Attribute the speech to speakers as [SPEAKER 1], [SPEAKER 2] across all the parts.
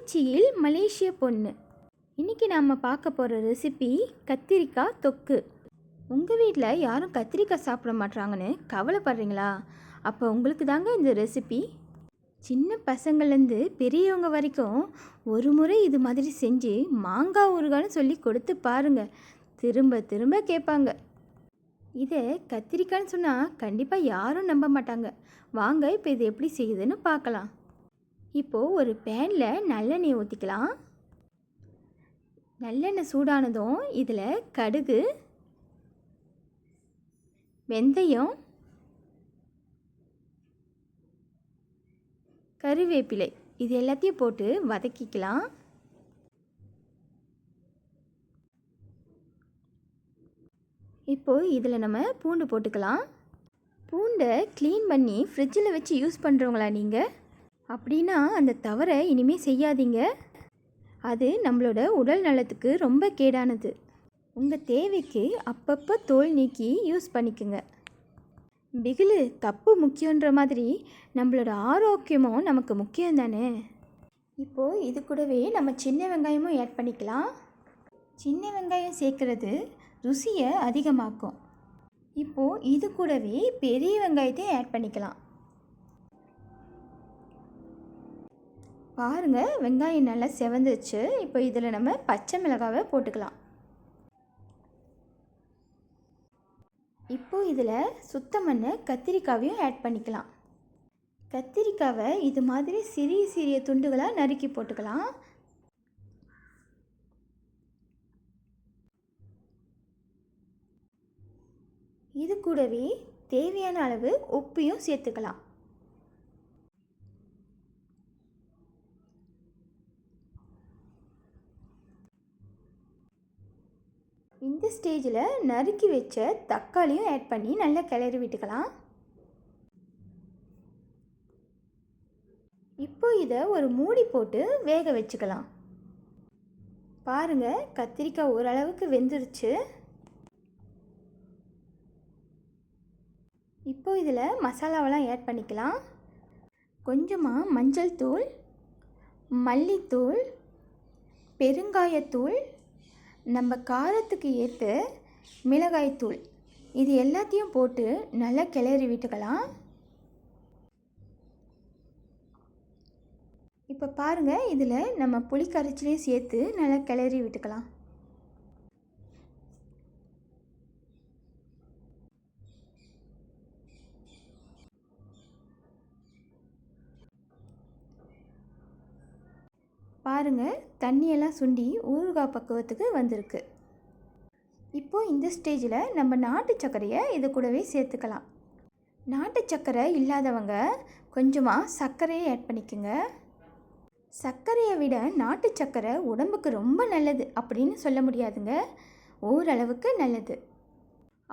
[SPEAKER 1] திருச்சியில் மலேசிய பொண்ணு. இன்றைக்கி நாம் பார்க்க போகிற ரெசிபி கத்திரிக்காய் தொக்கு. உங்கள் வீட்டில் யாரும் கத்திரிக்காய் சாப்பிட மாட்றாங்கன்னு கவலைப்படுறீங்களா? அப்போ உங்களுக்கு தாங்க இந்த ரெசிபி சின்ன பசங்கள்லேருந்து பெரியவங்க வரைக்கும் ஒரு முறை இது மாதிரி செஞ்சு மாங்காய் ஊறுகான்னு சொல்லி கொடுத்து பாருங்கள் திரும்ப திரும்ப கேட்பாங்க. இதை கத்திரிக்காய்ன்னு சொன்னால் கண்டிப்பாக யாரும் நம்ப மாட்டாங்க. வாங்க இப்போ இது எப்படி செய்யுதுன்னு பார்க்கலாம். இப்போது ஒரு பேனில் நல்லெண்ணெய் ஊற்றிக்கலாம் நல்லெண்ணெய் சூடானதும் இதில் கடுகு வெந்தயம் கருவேப்பிலை இது எல்லாத்தையும் போட்டு வதக்கிக்கலாம். இப்போது இதில் நம்ம பூண்டு போட்டுக்கலாம். பூண்டை க்ளீன் பண்ணி ஃப்ரிட்ஜில் வச்சு யூஸ் பண்ணுறவங்களா நீங்கள் அப்படின்னா அந்த தவறை இனிமேல் செய்யாதீங்க. அது நம்மளோட உடல் நலத்துக்கு ரொம்ப கேடானது. உங்கள் தேவைக்கு அப்பப்போ தோல் நீக்கி யூஸ் பண்ணிக்கோங்க. பிகிலு தப்பு முக்கியன்ற மாதிரி நம்மளோட ஆரோக்கியமும் நமக்கு முக்கியம் தானே? இப்போது இது கூடவே நம்ம சின்ன வெங்காயமும் ஆட் பண்ணிக்கலாம். சின்ன வெங்காயம் சேர்க்குறது ருசியை அதிகமாக்கும். இப்போது இது கூடவே பெரிய வெங்காயத்தை ஆட் பண்ணிக்கலாம். பாருங்கள் வெங்காயம் நல்லா செவந்துச்சு இப்போ இதில் நம்ம பச்சை மிளகாவை போட்டுக்கலாம். இப்போது இதில் சுத்தம் பண்ண கத்திரிக்காவையும் ஆட் பண்ணிக்கலாம். கத்திரிக்காவை இது மாதிரி சிறிய சிறிய துண்டுகளாக நறுக்கி போட்டுக்கலாம். இது கூடவே தேவையான அளவு உப்பையும் சேர்த்துக்கலாம். இந்த ஸ்டேஜில் நறுக்கி வச்ச தக்காளியும் ஆட் பண்ணி நல்லா கிளறி விட்டுக்கலாம். இப்போ இதை ஒரு மூடி போட்டு வேக வச்சுக்கலாம். பாருங்கள் கத்திரிக்காய் ஓரளவுக்கு வெந்துருச்சு. இப்போ இதில் மசாலாவெல்லாம் ஆட் பண்ணிக்கலாம். கொஞ்சமாக மஞ்சள் தூள் மல்லித்தூள் பெருங்காயத்தூள் நம்ம காரத்துக்கு ஏற்ற மிளகாய்த்தூள் இது எல்லாத்தையும் போட்டு நல்லா கிளறி விட்டுக்கலாம். இப்போ பாருங்கள் இதில் நம்ம புளி கரைச்சிலையும் சேர்த்து நல்லா கிளறி விட்டுக்கலாம். பாருங்கள் தண்ணியெல்லாம் சுண்டி ஊறுகாய் பக்குவத்துக்கு வந்திருக்கு. இப்போது இந்த ஸ்டேஜில் நம்ம நாட்டு சர்க்கரையை இது கூடவே சேர்த்துக்கலாம். நாட்டு சர்க்கரை இல்லாதவங்க கொஞ்சமாக சர்க்கரையை ஆட் பண்ணிக்கோங்க. சர்க்கரையை விட நாட்டு சர்க்கரை உடம்புக்கு ரொம்ப நல்லது அப்படின்னு சொல்ல முடியாதுங்க. ஓரளவுக்கு நல்லது.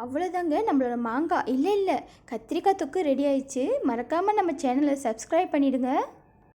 [SPEAKER 1] அவ்வளோதாங்க நம்மளோட மாங்காய் இல்லை இல்லை கத்திரிக்காய் தொக்கு ரெடி ஆயிடுச்சு. மறக்காமல் நம்ம சேனலை சப்ஸ்கிரைப் பண்ணிவிடுங்க